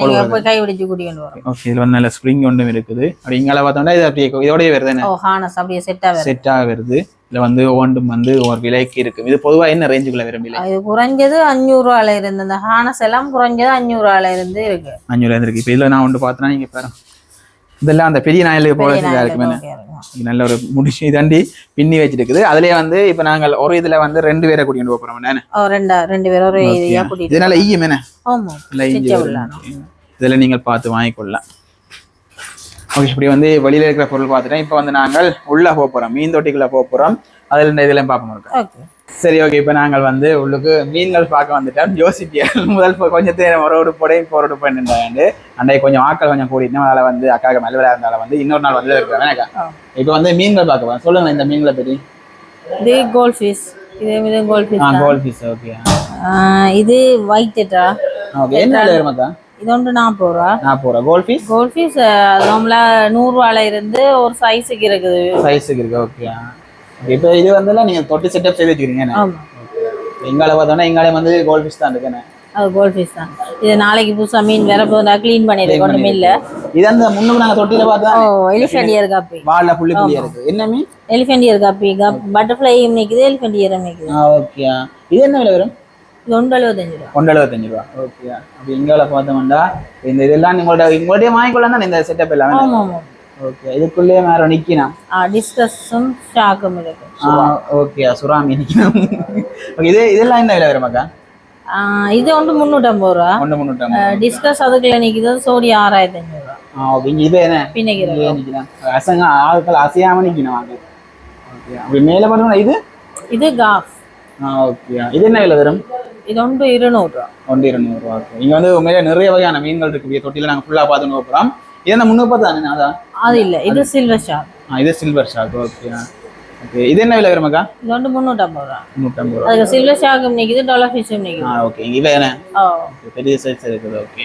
நீங்க போய் கை பிடிச்சு கூட்டிட்டு வரும் ஓகே இது நல்ல ஸ்ப்ரிங் ஒன்றும் இருக்குது. அப்படி இங்கால பார்த்தோம்னா இது அப்படியே இதோடய வருது ஓ ஹானஸ் அப்படியே செட்டா வரும் செட்டாக வருது. இதுல வந்து ஒவ்வொன்றும் வந்து ஒரு விலைக்கு இருக்கு இது பொதுவா என்ன ரேஞ்சுக்குள்ள வரும் விலை? இது குறைஞ்சது அஞ்சூறு ரூபாயில இருந்து இந்த ஹானஸ் எல்லாம் குறைஞ்சது அஞ்சூறு ரூபாயில இருந்து இருக்கு. அஞ்சூறு இருக்கு. இப்போ இதுல நான் ஒன்று பார்த்தேன்னா நீங்க பாரு இதெல்லாம் அந்த பெரிய நாயலுக்கு போல நல்ல ஒரு முடிச்சு இதாண்டி பின்னி வச்சிருக்குது. அதுலயே வந்து இப்ப நாங்கள் ஒரு இதுல வந்து ரெண்டு பேரை கூட்டிட்டு போறோம். ரெண்டா ரெண்டு பேரும் ஒரு இதுயா கூட்டிட்டு இதனால ஈயம் என்ன? ஆமா. இல்லை இஞ்சி ஸ்டிச்சபிள் வரும். இதுல நீங்கள் பார்த்து வாங்கிக்கொள்ளலாம். ஓகே இப்படி வந்து வெளியில இருக்கிற பொருள் பார்த்துட்டேன். இப்போ வந்து நாங்கள் உள்ள போக போறோம். மீன் தொட்டிக்குள்ள போக போறோம். அதில் இந்த இதெல்லாம் பார்ப்போம். ஓகே. சரி ஓகே இப்போ நாங்கள் வந்து உள்ளுக்கு மீன்கள் பார்க்க வந்துட்டோம். யோசிப்பியல் முதல் கொஞ்சம் தேரம் ஒரு ஒரு புடையும் போய் நின்றாண்டு அன்றைக்கு கொஞ்சம் ஆட்கள் கொஞ்சம் கூட்டிட்டு அதில் வந்து அக்காவுக்கு மெல்வராக இருந்தால வந்து இன்னொரு நாள் வந்து இருக்கிறேன் அக்கா? இப்போ வந்து மீன்கள் பார்க்க போறோம். சொல்லுங்க இந்த மீன்களை பற்றி இது கோல்ட் ஃபிஷ் இது இது gold ah fish gold fish okay இது ஒயிட் டெட்ரா ஓகே என்ன விலை வருமாக்கா இது ஒன்று நாற்பது ரூபா. நான் போகிறேன் கோல்ட் ஃபிஷ் கோல்ட் ஃபிஷ் நார்மலா நூறு ரூபாயில இருந்து ஒரு சைஸுக்கு இருக்குது. சைஸுக்கு இருக்கு ஓகே இப்போ இது வந்து நீங்கள் தொட்டி செட்டப் செய்து வச்சுக்கிறீங்க எங்கால பார்த்தோம்னா எங்காலே வந்து கோல்ட் ஃபிஷ் தான் இருக்குண்ணே அது கோல்ட் ஃபிஷ் தான். இது நாளைக்கு புதுசா மீன் வேற போதா க்ளீன் பண்ணிடுறேன் ஒண்ணுமே இல்ல. இது அந்த முன்னுக்கு நாங்கள் தொட்டியில் பார்த்தா ஓ எலிஃபென்ட் இயர் காப்பி வாழை புள்ளி புள்ளியா இருக்கு. என்ன மீன்? எலிஃபென்ட் இயர் காப்பி பட்டர்ஃப்ளை நிக்குது எலிஃபென்ட் இயர் நிக்குது ஆ ஓகே இது என்ன விலை வரும்? இது ஒன்று எழுபத்தஞ்சு ரூபா. ஒன்று எழுபத்தஞ்சு ரூபா. ஓகே அப்படி இங்கால இந்த இதெல்லாம் உங்களோட உங்கள்கிட்டயே வாங்கிக்கொள்ளலாம் இந்த செட்டப் எல்லாமே ஓகே இதுக்குள்ளேயே வேற நிற்கணும் ஆ டிஸ்கஸும் ஷாக்கும் இருக்கு. ஓகே சுறாமி நிற்கணும் ஓகே இது இதெல்லாம் என்ன விலை வருமாக்கா ஆ, இது வந்து முந்நூற்றம்பது ரூபா. ஒன்று முந்நூற்றம்பது டிஸ்கஸ் அதுக்குள்ள நிக்குது சோடி ஆறாயிரத்தி அஞ்சூறு ரூபா. ஆ ஓகே இது என்ன? பின்னைக்கு நிற்கலாம் அசங்க ஆட்கள் அசையாம நிற்கணும் வாங்க ஓகே அப்படி மேலே பார்த்தோம்னா இது? இது காஃப் ஆ ஓகே இது என்ன விலை வரும்? இது இருநூறு ரூபா. ஒன்று இருநூறுவா ஓகே இங்கே வந்து உண்மையிலே நிறைய வகையான மீன்கள் இருக்கு. தொட்டியில் நாங்கள் ஃபுல்லாக பார்த்து போகிறோம் இது என்ன முந்நூறு தானே அதான்? அது இல்ல இது சில்வர் ஷாப் ஆ இது சில்வர் ஷாக் ஓகே ஓகே இது என்ன விலை வருமாக்கா? இது வந்து முந்நூற்றம்பது ரூபா. நூற்றம்பது ரூபா. அதுக்கு சில்வர் ஷாக்கும் நிக்குது டாலர் ஃபிஷ்ஷும் நிக்குது. ஆ ஓகே இங்கே என்ன? பெரிய சைஸ் இருக்குது ஓகே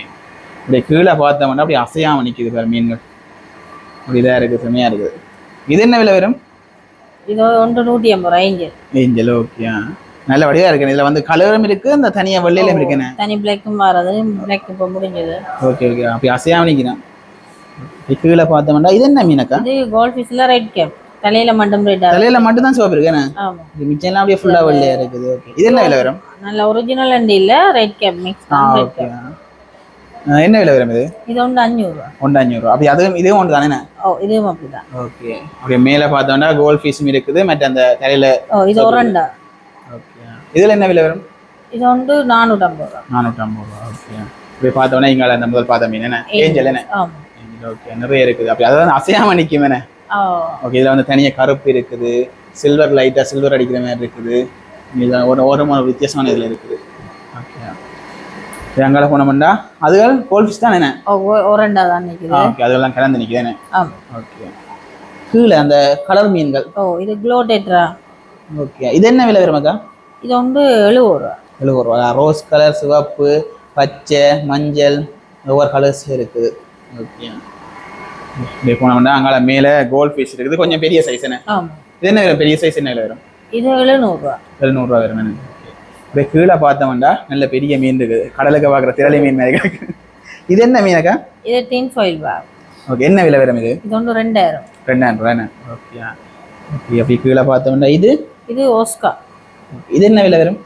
இப்படி கீழே பார்த்தோம்னா அப்படி அசையாம நிற்கிது பாரு மீன்கள். அப்படி இதாக இருக்குது செம்மையாக இருக்குது இது என்ன விலை வரும்? இது ஒன்று நூற்றி ஐம்பது ரூபா ஏஞ்சல் ஏஞ்சல் ஓகே நல்ல வடிவாக இருக்கு இதில் வந்து கலரும் இருக்கு அந்த தனியாக வெள்ளையிலும் இருக்குண்ணே தனி பிளாக்கும் மாறது பிளாக் இப்போ முடிஞ்சது. ஓகே ஓகே அப்படி அசையாம நிற்கிறேன் கீழே பார்த்தோம்னா இது என்ன மீனக்கா? இது கோல்ட் ஃபிஷ்ல ரெட் கேப் தலையில மட்டும் ரெட் தலையில மட்டும் தான் சிவப்பு இருக்குண்ணே ஆமா. இது மிச்சம்லாம் அப்படியே ஃபுல்லாக வெள்ளையாக இருக்குது. ஓகே இது என்ன விலை வரும்? நல்ல ஒரிஜினல் அண்ட் இல்ல ரெட் கேப் மிக்ஸ் ஓகே. என்ன விலை வரும் இது? இது ஒன்று அஞ்சூறு ரூபா ஒன்று அஞ்சூறுரூவா அப்படி அதுவும் இதுவும் ஒன்று தானே ஓ இதுவும் அப்படிதான். ஓகே அப்படியே மேலே பார்த்தோம்னா கோல்ட் ஃபிஷும் இருக்குது மற்ற அந்த தலையில ஓ இது ஒரண்டா ஓகே இதில் என்ன விலை வரும்? இது வந்து நானூற்றம்பது ரூபா. நானூற்றம்பது ரூபா ஓகே இப்படி பார்த்தோம்னா இங்கே அந்த முதல் பார்த்த மீன் என்ன? ஏஞ்சல் என்ன? ஆமா. ஓகே நிறைய இருக்குது. அப்படி அதாவது அசையாம நிற்கும் என்ன ஓகே இதில் வந்து தனியாக கருப்பு இருக்குது. சில்வர் லைட்டாக சில்வர் அடிக்கிற மாதிரி இருக்குது. இதில் ஒரு ஓரமான வித்தியாசமான இதில் இருக்குது. ஓகே அங்கே போனோம்னா அதுகள் கோல்ட் ஃபிஷ் தான்? என்ன ஒரண்டா தான் நிக்குது. ஓகே அதெல்லாம் கலந்து நிற்குது ஓகே கீழே அந்த கலர் மீன்கள். ஓ இது க்ளோ டெட்ரா ஓகே இது என்ன விலை வருமாக்கா இது வந்து எழுபது ரூபா. எழுபது ரூபா. ரோஸ் கலர் சிவப்பு பச்சை மஞ்சள் ஒவ்வொரு கலர்ஸ் இருக்குது. ஓகே இப்படி போனோம்னா அங்கால மேலே கோல்ட் ஃபிஷ் இருக்குது. கொஞ்சம் பெரிய சைஸ் என்ன இது என்ன விலை? பெரிய சைஸ் என்ன வரும்? இது எழுநூறுவா எழுநூறுவா வரும் என்ன இப்படியே கீழே பார்த்தோம்னா நல்ல பெரிய மீன் இருக்குது. கடலுக்கு பார்க்குற திரளி மீன் மாதிரி கிடக்கு. இது என்ன மீனக்கா இது டின் ஃபைல் பேக் ஓகே என்ன விலை வரும் இது? இது வந்து ரெண்டாயிரம். ரெண்டாயிரம் ரூபா என்ன ஓகே ஓகே அப்படி கீழே பார்த்தோம்னா இது? இது ஒஸ்கா இது என்ன விலை வரும்?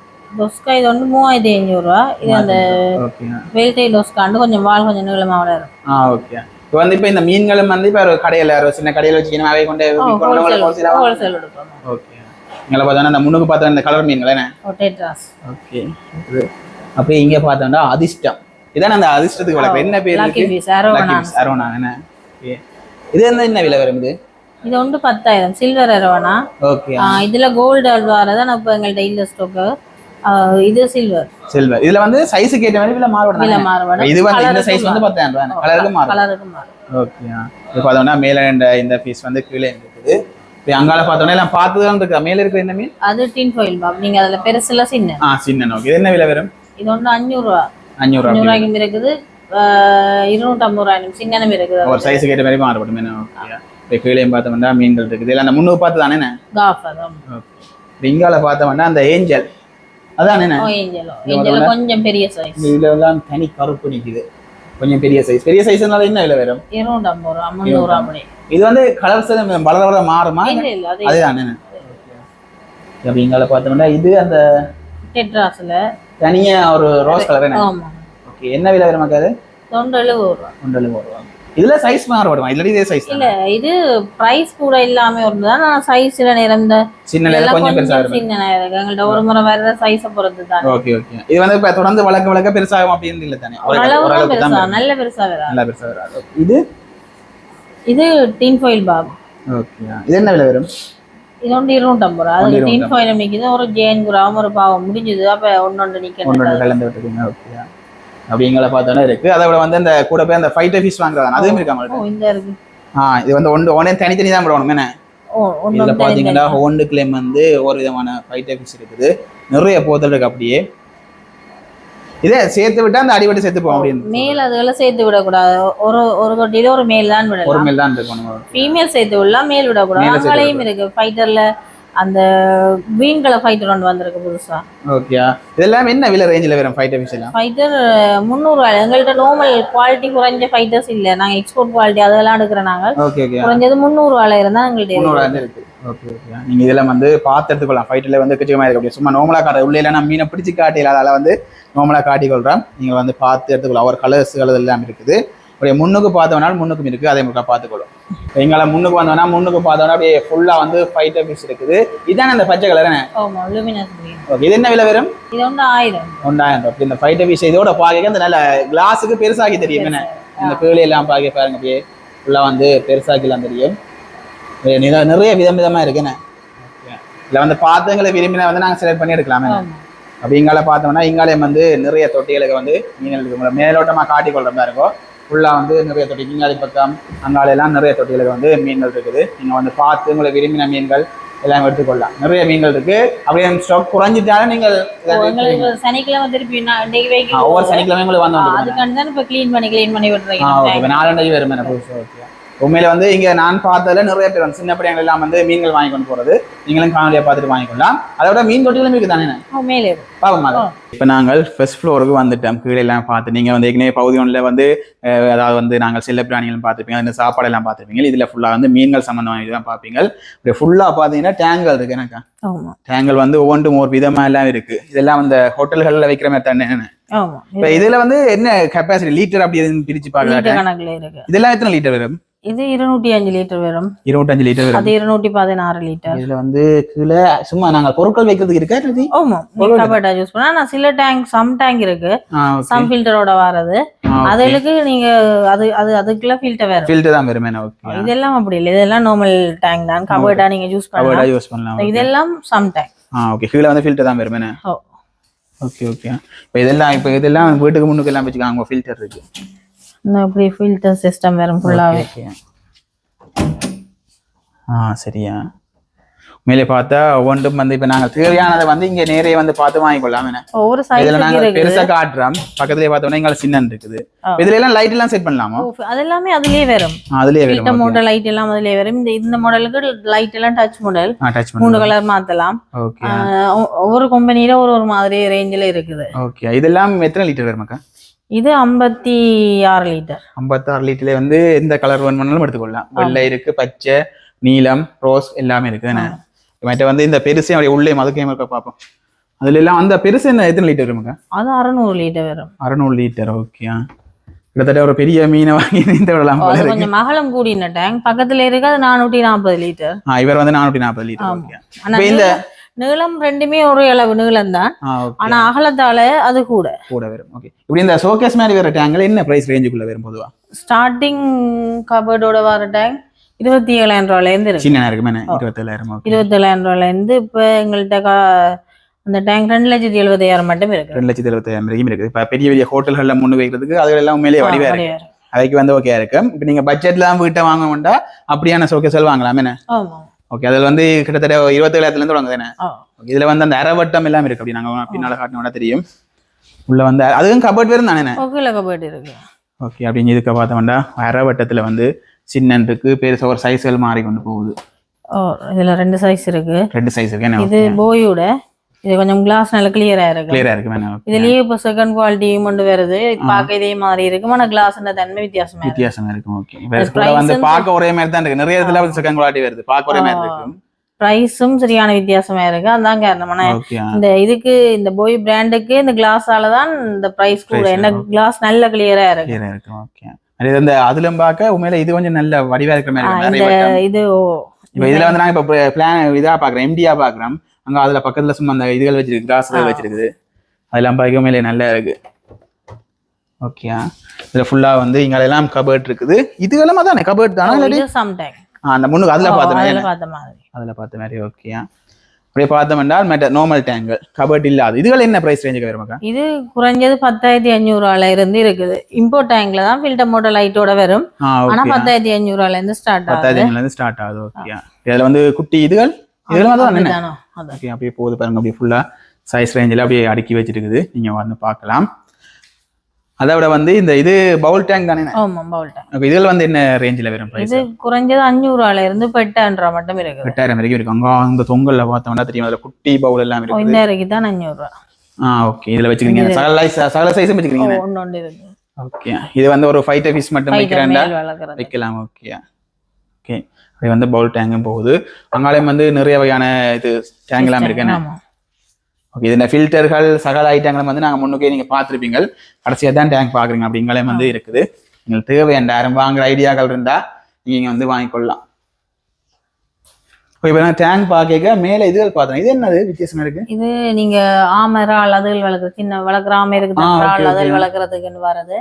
ஒஸ்கா இது வந்து மூவாயிரத்தி ஐநூறுரூவா. இது அந்த ஓகே வெயில்டைல் ஒஸ்காண்டு கொஞ்சம் வால் கொஞ்சம் நீளமாக வளரும் ஆ ஓகே இப்போ வந்து இப்போ இந்த மீன்களும் வந்து இப்போ ஒரு கடையில் ஒரு சின்ன கடையில் வச்சுக்கணும் அவை கொண்டு ஓகே இங்கே பார்த்தோன்னா இந்த முன்னுக்கு பார்த்தா இந்த கலர் மீன்கள் என்ன? ஓகே அப்படியே இங்கே பார்த்தோம்னா அதிர்ஷ்டம். இதானே அந்த அதிர்ஷ்டத்துக்கு வழக்கம் என்ன பேர் அரோனா என்ன? இது என்ன என்ன விலை வரும் இது? இது வந்து பத்தாயிரம் சில்வர் அரவணா ஓகே இதுல கோல்டு அல்வார தான் இப்போ எங்கள்கிட்ட இல்லை ஸ்டோக்கு இது சில்வர் சில்வர் இதுல வந்து சைஸுக்கு ஏற்ற மாதிரி விலை விலை மாறுபடும் மாறுபடும். இது வந்து இந்த சைஸ் வந்து பத்தாயிரம் ரூபாய் கலருக்கு மாறும். கலருக்கு மாறும். ஓகே இப்போ பார்த்தோம்னா மேலே இந்த பீஸ் வந்து கீழே இருக்குது. இப்போ அங்கால பார்த்தோம்னா எல்லாம் பார்த்து தான் இருக்கா. மேலே இருக்கிற இந்த மீன்? அது டின் ஃபைல் பாப் நீங்க அதுல பெருசுல சின்ன. ஆ சின்ன ஓகே இது என்ன விலை வரும்? இது வந்து அஞ்சூறுரூவா அஞ்சூறு ரூபா அஞ்சூறுரூவாய்க்கும் இருக்குது. இருநூற்றம்பது ரூபாய்க்கும் சின்னனும் இருக்குது. ஒரு சைஸுக்கு ஏற்ற மாதிரி மாறுபடும். என்ன ஓகே கீழே பார்த்தோம்னா மீன்கள் இருக்குது. இல்லை அந்த முன்னூறு பார்த்து தானே காஃப் அதான் இங்கால பார்த்தோம்னா அந்த ஏஞ்சல். அதான் கொஞ்சம் பெரிய சைஸ் இதுல எல்லாம் தனி கருப்பு நிக்குது. கொஞ்சம் பெரிய சைஸ் பெரிய சைஸ்னால என்ன விலை வரும்? இருநூற்றி ஐம்பது ரூபா முந்நூறு ரூபா அப்படி. இது வந்து கலர்ஸ் வளர வளர மாறுமா? அதுதான் என்ன? அப்படி இங்கால பார்த்தோம்னா இது அந்த டெட்ராஸ்ல. தனியா ஒரு ரோஸ் கலர் என்ன ஓகே என்ன விலை வரும் அது தொண்டு எழுபது ரூபா. ஒன்றரை போடுவாங்க இதுல சைஸ் மாறுபடுமா? இதுல இதே சைஸ் இல்ல இது பிரைஸ் கூட இல்லாம இருந்ததா? நான் சைஸ் சில நேரம் இந்த சின்ன நேரம் கொஞ்சம் பெருசா இருக்கும் சின்ன நேரம். எங்கள்ட்ட ஒரு முறை வர்ற சைஸை பொறுத்து தான். ஓகே ஓகே இது வந்து இப்ப தொடர்ந்து வளர்க்க வளர்க்க பெருசாகும் அப்படின்னு இல்ல தானே? ஓரளவு தான் ஓரளவுக்கு பெருசா. நல்ல பெருசா வரா நல்லா பெருசா வராது. இது? இது டீன் ஃபாயில் பாப் ஓகே இது என்ன விலை வரும்? இது ஒன்று இருநூற்றம்பது ரூபா. அது டீன் ஃபாயில் நிற்கிது ஒரு ஜெயின் குராம் ஒரு பாவம். முடிஞ்சது. அப்ப ஒன்னொன்று நிக்கணும் ஒன்று கலந்து விட்டுருக்கீங்க ஓகே அப்படி எங்களை பார்த்தோன்னா இருக்கு. அதை விட வந்து இந்த கூட போய் அந்த ஃபைட்டர் ஃபிஷ் வாங்குறாங்க அதுவும் இருக்கா இருக்கு. ஆ இது வந்து ஒன்று ஒன்றே தனித்தனி தான் போடணும். என்ன? இதுல பாத்தீங்கன்னா ஒன்று கிளைம் வந்து ஒரு விதமான ஃபைட்டர் ஃபிஷ் இருக்குது. நிறைய போத்தல் இருக்கு அப்படியே. இதே சேர்த்து விட்டா அந்த அடிபட்டு சேர்த்து போகும் அப்படின்னு மேல் அதுகளை சேர்த்து விடக்கூடாது. ஒரு ஒரு தொட்டியில ஒரு மேல் தான் ஒரு விடலாம். மேல் தான் இருக்கணும். ஃபீமேல் சேர்த்து விடலாம் மேல் விடக்கூடாது. அங்கேயும் இருக்கு. ஃபைட்டர்ல அந்த கிரீன் கலர் ஃபைட்டர் ஒன்று வந்திருக்கு புதுசா. ஓகே இதெல்லாம் என்ன விலை ரேஞ்சில் வரும் ஃபைட்டர் ஃபிஷ் எல்லாம் ஃபைட்டர் முந்நூறுவா எங்கள்கிட்ட நார்மல் குவாலிட்டி குறைஞ்ச ஃபைட்டர்ஸ் இல்லை. நாங்கள் எக்ஸ்போர்ட் குவாலிட்டி அதெல்லாம் எடுக்கிற நாங்கள் ஓகே ஓகே குறைஞ்சது முந்நூறுவால இருந்தால் எங்கள்கிட்ட இருக்கு. முந்நூறு இருக்கு. ஓகே ஓகே நீங்க இதெல்லாம் வந்து பார்த்து எடுத்துக்கலாம் ஃபைட்டில் வந்து கிச்சகமாக இருக்கு. சும்மா நோமலா காட்டுற. உள்ள நான் மீனை பிடிச்சி காட்டில அதால வந்து நோமலா காட்டிக்கொள்றேன் நீங்க வந்து பார்த்து எடுத்துக்கலாம் அவர் கலர்ஸ் கலர் எல்லாம் இருக்குது. அப்படியே முன்னுக்கு பார்த்தோம்னாலும் முன்னுக்கும் இருக்கு அதே மாதிரி பார்த்துக்கொள்ளும். எங்களை முன்னுக்கு வந்தோம்னா முன்னுக்கு பார்த்தோம்னா அப்படியே ஃபுல்லா வந்து ஃபைட்டர் பீஸ் இருக்குது. இதானே அந்த பச்சை கலர். ஓகே இது என்ன விலை வரும்? இது ஒன்றாயிரம் ரூபாய். அப்படி இந்த ஃபைட்டர் பீஸ் இதோட பார்க்க அந்த நல்ல கிளாஸுக்கு பெருசாகி தெரியும். என்ன? இந்த பேழி எல்லாம் பார்க்க பாருங்க அப்படியே. ஃபுல்லா வந்து பெருசாக்கிலாம் தெரியும். நிறைய விதம் விதமா இருக்குண்ணே இதில் வந்து பார்த்தவங்களை விரும்பினா வந்து நாங்கள் செலக்ட் பண்ணி எடுக்கலாமே அப்படி இங்கால பார்த்தோம்னா இங்காலயம் வந்து நிறைய தொட்டிகளுக்கு வந்து இருக்கு மேலோட்டமாக காட்டி கொள்ற மாதிரி இருக்கும். ஃபுல்லாக வந்து நிறைய தொட்டி இங்காலி பக்கம் அங்காலையெல்லாம் நிறைய தொட்டிகளுக்கு வந்து மீன்கள் இருக்குது. நீங்கள் வந்து பார்த்து உங்களை விரும்பின மீன்கள் எல்லாம் எடுத்துக்கொள்ளலாம். நிறைய மீன்கள் இருக்கு. அப்படியே ஸ்டாக் குறைஞ்சிட்டாலும் நீங்கள் சனிக்கிழமை திருப்பி ஒவ்வொரு சனிக்கிழமை உங்களுக்கு வந்து. அதுக்காண்டி தான் இப்போ க்ளீன் பண்ணி க்ளீன் பண்ணி விட்டுறீங்க? நாலண்டை வரும் எனக்கு. உண்மையில வந்து இங்க நான் பார்த்ததுல நிறைய பேர் வந்து சின்ன பிள்ளைங்கள் எல்லாம் வந்து மீன்கள் வாங்கி கொண்டு போறது. நீங்களும் காணொலியா பார்த்துட்டு வாங்கிக்கொள்ளலாம் அதோட மீன் தொட்டிகளும் இருக்குது தானே இருக்கு. பாவம் இப்போ நாங்கள் ஃபர்ஸ்ட் ஃப்ளோருக்கு வந்துட்டோம். கீழே எல்லாம் பார்த்து நீங்க வந்து ஏற்கனவே பகுதி ஒன்றில் வந்து அதாவது வந்து நாங்கள் செல்ல பிராணிகள் பார்த்துருப்பீங்க. அந்த சாப்பாடு எல்லாம் பார்த்துருப்பீங்க. இதுல ஃபுல்லா வந்து மீன்கள் சம்பந்தமாக தான் பார்ப்பீங்க இப்படி ஃபுல்லா பார்த்தீங்கன்னா டேங்கல் இருக்கு. எனக்கா டேங்கல் வந்து ஒவ்வொன்றும் ஒரு விதமா எல்லாம் இருக்கு. இதெல்லாம் அந்த ஹோட்டல்கள்ல வைக்கிற மாதிரி தானே? இப்போ இதுல வந்து என்ன கெப்பாசிட்டி லிட்டர் அப்படி பிரிச்சு பார்க்கலாம் இருக்கு. இதெல்லாம் எத்தனை லிட்டர் வரும்? இது இருநூற்றி அஞ்சு லிட்டர் வரும். இருபத்தஞ்சு லிட்டர் வரும். அது இருநூற்றி பதினாறு லிட்டர் இதுல வந்து கீழே சும்மா நாங்க பொருட்கள் வைக்கிறதுக்கு இருக்கா ஆமா கபட்டா யூஸ் பண்ணா நான் சில டேங்க் சம் டேங்க் இருக்கு. சம் ஃபில்டரோட வரது அதுகளுக்கு நீங்க அது அது அதுக்குள்ள ஃபில்டர் வேற ஃபில்டர் தான் வருமே ஓகே இதெல்லாம் அப்படி இல்லை. இதெல்லாம் நார்மல் டேங்க் தான். கபட்டா நீங்க யூஸ் கவர்டா பண்ணலாம். யூஸ் பண்ணலாம் இதெல்லாம் சம் டேங்க் ஆ ஓகே கீழே வந்து ஃபில்டர் தான் வருமே ஓகே ஓகே இப்போ இதெல்லாம் இப்போ இதெல்லாம் வீட்டுக்கு முன்னுக்கு எல்லாம் வச்சுக்காங்க ஃபில்டர் இருக்கு. அப்படி ஃபில்டர் சிஸ்டம் வரும் ஃபுல்லாவே ஓகே ஆ சரியா. மேலே பார்த்தா ஒவ்வொன்றும் வந்து இப்போ நாங்கள் தேவையானதை வந்து இங்க நேரே வந்து பார்த்து வாங்கிக்கொள்ளலாம் என்ன? ஒவ்வொரு இதுல சைஸ் நாங்க இருக்கு பெருசா காட்டுறோம். பக்கத்துலயே பார்த்தோம்னா எங்களை சின்னன் இருக்குது. இதுல எல்லாம் லைட் எல்லாம் செட் பண்ணலாமா? அது எல்லாமே அதுலயே வரும். அதுலயே வரும். மோட்டர் லைட் எல்லாம் அதுலயே வரும். இந்த இந்த மாடலுக்கு லைட் எல்லாம் டச் மாடல் டச் மூணு கலர் மாத்தலாம். ஒவ்வொரு கம்பெனில ஒரு ஒரு மாதிரி ரேஞ்சில் இருக்குது. ஓகே இதெல்லாம் எத்தனை லிட்டர் வருமாக்கா இது ஐம்பத்தி ஆறு லிட்டர் ஐம்பத்தாறு லிட்டர்ல வந்து எந்த கலர் வேணுமானாலும் எடுத்துக்கொள்ளலாம். வெள்ளை இருக்கு பச்சை நீலம் ரோஸ் எல்லாமே இருக்கு மற்ற வந்து இந்த பெருசு அப்படியே உள்ளே மதுக்கையும் இருக்க பார்ப்போம். அதுல எல்லாம் அந்த பெருசு என்ன எத்தனை லிட்டர் வருமாக்கா அது அறுநூறு லிட்டர் வரும். அறுநூறு லிட்டர் ஓகே கிட்டத்தட்ட ஒரு பெரிய மீனை வாங்கி நீந்த விடலாம் போல இருக்கு. கொஞ்சம் மகளம் கூடின டேங்க் பக்கத்துல இருக்கு அது நானூற்றி நாற்பது லிட்டர் இவர் வந்து நானூற்றி நாற்பது லிட்டர். ஓகே இந்த நீளம் ரெண்டுமே ஒரு அளவு நீளம் தான் ஆனா அகலத்தால அது கூட. கூட வரும். ஓகே இப்படி இந்த ஷோகேஸ் மாதிரி வர டேங்கில் என்ன பிரைஸ் ரேஞ்சுக்குள்ள வரும் பொதுவா? ஸ்டார்டிங் கபர்டோட வர டேங்க் இருபத்தி ஏழாயிரம் ரூபாயில இருந்து இருக்கு. சின்ன இருக்குமே இருபத்தேழாயிரம் இருபத்தேழாயிரம் ரூபாயில இருந்து இப்ப எங்கள்கிட்ட அந்த டேங்க் ரெண்டு லட்சத்தி எழுபதாயிரம் மட்டும் இருக்கு. ரெண்டு லட்சத்தி எழுபத்தாயிரம் வரைக்கும் இருக்குது இப்போ பெரிய பெரிய ஹோட்டல்களில் முன்னு வைக்கிறதுக்கு அதுல எல்லாம் உண்மையிலேயே வடிவா இருக்கு. அதுக்கு வந்து ஓகே இருக்கு இப்போ நீங்க பட்ஜெட்ல வீட்டை வாங்க வேண்டா அப்படியான ஷோகேஸ் வாங்கலாம் என்ன? ஆமா. ஓகே அதுல வந்து கிட்டத்தட்ட இருபத்தேழாயிரத்துல இருந்து தொடங்குது என்ன? ஆ. இதுல வந்து அந்த அரைவட்டம் எல்லாம் இருக்கு அப்படி நாங்க பின்னால காட்டினோட தெரியும். உள்ள வந்து அதுவும் கபட் வரும் தானே ஓகேல கபர்ட் இருக்கு. ஓகே அப்படின்னு இதுக்க பார்த்தோம்னா அரைவட்டத்துல வந்து சின்னன் இருக்கு பெருசா ஒரு சைஸ்கள் மாறி கொண்டு போகுது. ஓ இதுல ரெண்டு சைஸ் இருக்கு. ரெண்டு சைஸ் இருக்கு இது போயோட இது கொஞ்சம் கிளாஸ் நல்ல கிளியரா இருக்கு கிளியரா இருக்கு இதுலயே இப்போ செகண்ட் குவாலிட்டியும் கொண்டு வருது. பார்க்க இதே மாதிரி இருக்கும் ஆனா கிளாஸ் தன்மை வித்தியாசமா இருக்கு. வித்தியாசமா இருக்கும் ஓகே வந்து பார்க்க ஒரே மாதிரி தான் இருக்கு. நிறைய இதுல செகண்ட் குவாலிட்டி வருது. பார்க்க ஒரே மாதிரி இருக்கும். பிரைஸும் சரியான வித்தியாசமா இருக்கு. அதான் காரணம். இந்த இதுக்கு இந்த போய் பிராண்டுக்கு இந்த கிளாஸால தான் இந்த பிரைஸ் கூட என்ன. கிளாஸ் நல்ல கிளியரா இருக்கு. இந்த அதுல பார்க்க உண்மையில இது கொஞ்சம் நல்ல வடிவா இருக்கிற மாதிரி. இது இதுல வந்து நாங்க இப்ப பிளான் இதா பாக்குறோம் எம்டியா பாக்குறோம் அங்க அதுல பக்கத்துல சும்மா அந்த இதுகள் வச்சிருக்கு கிளாஸ் வச்சிருக்குது. அதெல்லாம் பார்க்க மேலே நல்லா இருக்கு. ஓகே இதுல ஃபுல்லா வந்து இங்க எல்லாம் கபர்ட் இருக்குது. இது எல்லாம் தானே கபர்ட் தானே சம்டைம் அந்த முன்னுக்கு அதுல பார்த்த மாதிரி பார்த்த மாதிரி. அதுல பார்த்த மாதிரி ஓகே அப்படியே பார்த்தோம் என்றால் மெட்ட நார்மல் டேங்கல் கபர்ட் இல்லாது. இதுகள் என்ன பிரைஸ் ரேஞ்சுக்கு வருமாக்கா இது குறைஞ்சது பத்தாயிரத்தி அஞ்சூறுவால இருந்து இருக்குது. இம்போர்ட் டேங்க்ல தான் ஃபில்டர் மோட்டர் லைட்டோட வரும். ஆனா பத்தாயிரத்தி அஞ்சூறுவால இருந்து ஸ்டார்ட் ஆகுது. பத்தாயிரத்துல இருந்து ஸ்டார்ட் ஆகுது ஓகே இதுல வந்து குட்டி இதுகள்? இதெல்லாம் தான். ஓகே அப்படியே போகுது பாருங்க அப்படியே ஃபுல்லா சைஸ் ரேஞ்சில் அப்படியே அடுக்கி வச்சிருக்குது. நீங்க வந்து பார்க்கலாம். அதை விட வந்து இந்த இது பவுல் டேங்க் தானே? ஆமா பவுல் டேங்க் இதுல வந்து என்ன ரேஞ்சில் வரும் பிரைஸ் இது குறைஞ்சது அஞ்சூறுவால இருந்து ரூபா மட்டும் இருக்குது. எட்டாயிரம் வரைக்கும் இருக்கு. அங்க அந்த தொங்கல்ல பார்த்தோம்னா தெரியும்? அதுல குட்டி பவுல் எல்லாம் இந்த வரைக்கும் தான் அஞ்சூறுவா ஆ ஓகே இதுல வச்சுக்கிறீங்க. சகல சகல சைஸும் வச்சுக்கிறீங்க ஒன்னு ஒன்று இருக்கு ஓகே இது வந்து ஒரு ஃபைவ் பீஸ் மட்டும் வளர்க்குறது. வைக்கலாம் ஓகே ஓகே அது வந்து பவுல் டேங்கும் போகுது. அங்காலையும் வந்து நிறைய வகையான இது டேங்க் எல்லாம் இருக்கு. என்ன? ஆமா. ஓகே இந்த ஃபில்டர்கள் சகல ஐட்டங்களும் வந்து நாங்கள் முன்னுக்கே நீங்கள் பார்த்துருப்பீங்க கடைசியாக தான் டேங்க் பார்க்குறீங்க. அப்படிங்களையும் வந்து இருக்குது. உங்களுக்கு தேவையான யாரும் வாங்குற ஐடியாக்கள் இருந்தால் நீங்கள் வந்து வாங்கிக்கொள்ளலாம். இப்போ நான் டேங்க் பார்க்க மேலே இதுகள் பார்த்தோம் இது என்னது? வித்தியாசமா இருக்கு. இது நீங்க ஆமை இறால் அதுகள் வளர்க்குற சின்ன வளர்க்குற ஆமை இருக்குது. அதுகள். வளர்க்குறதுக்குன்னு வர்றது.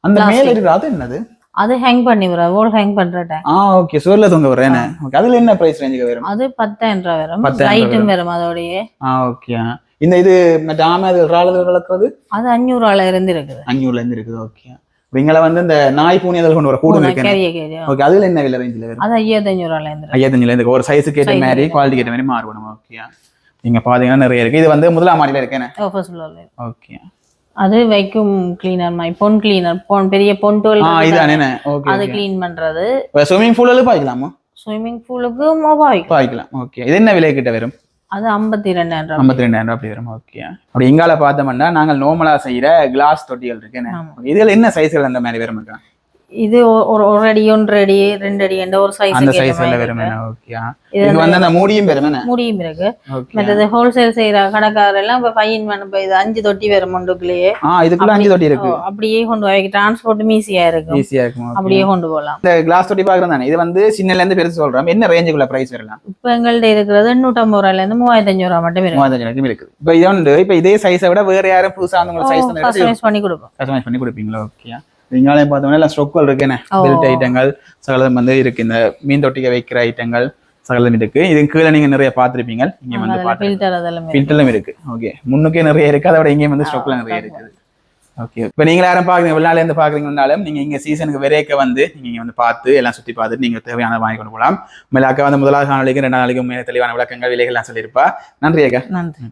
அந்த. மேலே இருக்கிற அது என்னது? அது ஹேங் பண்ணி வர ஓல் ஹேங் பண்ற டேங்க் ஆ ஓகே சுவர்ல தொங்க வர என்ன? ஓகே அதுல என்ன பிரைஸ் ரேஞ்சுக்கு வரும்? அது பத்தாயிரம் ரூபா வரும். 10,000 லைட்டும் வரும். அதோடய. ஆ ஓகே இந்த இது மற்ற ஆமை அது இறால் வளர்க்குறது அது அஞ்சூறுவால இருந்து இருக்குது. அஞ்சூர்ல இருந்து இருக்குது ஓகே இங்களை வந்து இந்த நாய் பூனி அதில் கொண்டு வர கூடு இருக்கு ஓகே அதுல என்ன விலை ரேஞ்சில் வரும்? அது ஐயாயிரத்தி அஞ்சூறுவால இருந்து இருந்து ஒரு சைஸுக்கு ஏற்ற மாதிரி ஏத்த குவாலிட்டி ஏற்ற மாதிரி மாறுபடும் ஓகே நீங்க பாத்தீங்கன்னா நிறைய இருக்கு. இது வந்து முதலாம் மாடியில இருக்கேன் ஓகே அது வைக்கும் கிளீனர் மாதிரி பொன் கிளீனர் பொன் பெரிய பொன் டோல் ஆ இதானே ஓகே அது க்ளீன் பண்றது. ஸ்விமிங் பூல் பாய்க்கலாமா? ஸ்விம்மிங் பூலுக்கு மொபைல் பாய்க்கலாம் ஓகே இது என்ன விலை கிட்ட வரும்? அது ஐம்பத்தி ரெண்டாயிரம் ஐம்பத்தி ரெண்டாயிரம் அப்படி வரும் ஓகே அப்படி இங்கால பார்த்தோம்னா நாங்கள் நார்மலா செய்யற கிளாஸ் தொட்டிகள் இருக்கு என்ன? ஆமா. இதுல என்ன சைஸ்கள் அந்த மாதிரி வரும்? இது ஒரு ஒரு அடி ஒன்றரை அடி ரெண்டு அடி என்ற ஒரு சைஸ் அந்த சைஸ்ல வரும் ஓகே இது வந்து அந்த மூடியும் வரும் முடியும் இருக்கு மற்றது ஹோல்சேல் செய்யற கடைக்காரர் எல்லாம் இப்ப ஃபைன் பண்ண இது அஞ்சு தொட்டி வரும் ஒன்றுக்குள்ளேயே. ஆ இதுக்குள்ள அஞ்சு தொட்டி இருக்கு. அப்படியே கொண்டு போய் டிரான்ஸ்போர்ட்டும் ஈஸியா இருக்கும். ஈஸியா இருக்கும். அப்படியே கொண்டு போகலாம் இந்த கிளாஸ் தொட்டி பாக்குறோம் தானே? இது வந்து சின்னல இருந்து பெருசு சொல்றோம் என்ன ரேஞ்சுக்குள்ள பிரைஸ் வரலாம்? இப்ப எங்கள்ட்ட இருக்கிறது எண்ணூற்றம்பது ரூபாயில இருந்து மூவாயிரத்தி அஞ்சூறு ரூபா மட்டும் இருக்கு. மூவாயிரத்தி வரைக்கும் இருக்குது இப்போ இது வந்து இப்போ இதே சைஸை விட வேற யாரும் புதுசா அந்த சைஸ் கஸ்டமைஸ் பண்ணி கொடுப்போம். கஸ்டமைஸ் பண்ணி கொடுப்பீங்களா? ஓகே நீங்களே பார்த்தோம்னா எல்லாம் ஸ்டொக்குகள் இருக்கு என்ன ஓ. பெல்ட் ஐட்டங்கள் சகலம் வந்து இருக்கு. இந்த மீன் தொட்டிக்க வைக்கிற ஐட்டங்கள் சகலம் இருக்கு. இது கீழே நீங்க நிறைய பார்த்திருப்பீங்க. இங்க வந்து அதில் பார்த்து ஃபில்டர் அதெல்லாம் இருக்கு. ஓகே முன்னுக்கே நிறைய இருக்கு. அதோட இங்கேயும் வந்து ஸ்டொக்ல நிறைய இருக்குது. ஓகே இப்போ நீங்க யாரும் பாக்குறீங்க வெளிநாட்டுல இருந்து பாக்குறீங்கனாலும் நீங்க இங்க சீசனுக்கு விரைக்க வந்து நீங்க இங்க வந்து பார்த்து எல்லாம் சுத்தி பார்த்துட்டு நீங்க தேவையான வாங்கி கொண்டு போகலாம். மேலே அக்கா வந்து முதலாவது நாளைக்கு ரெண்டாவது நாளைக்கு மேலே தெளிவான விளக்கங்கள் விலைகள் எல்லாம் சொல்லியிருப்பா. நன்றி அக்கா. நன்றி.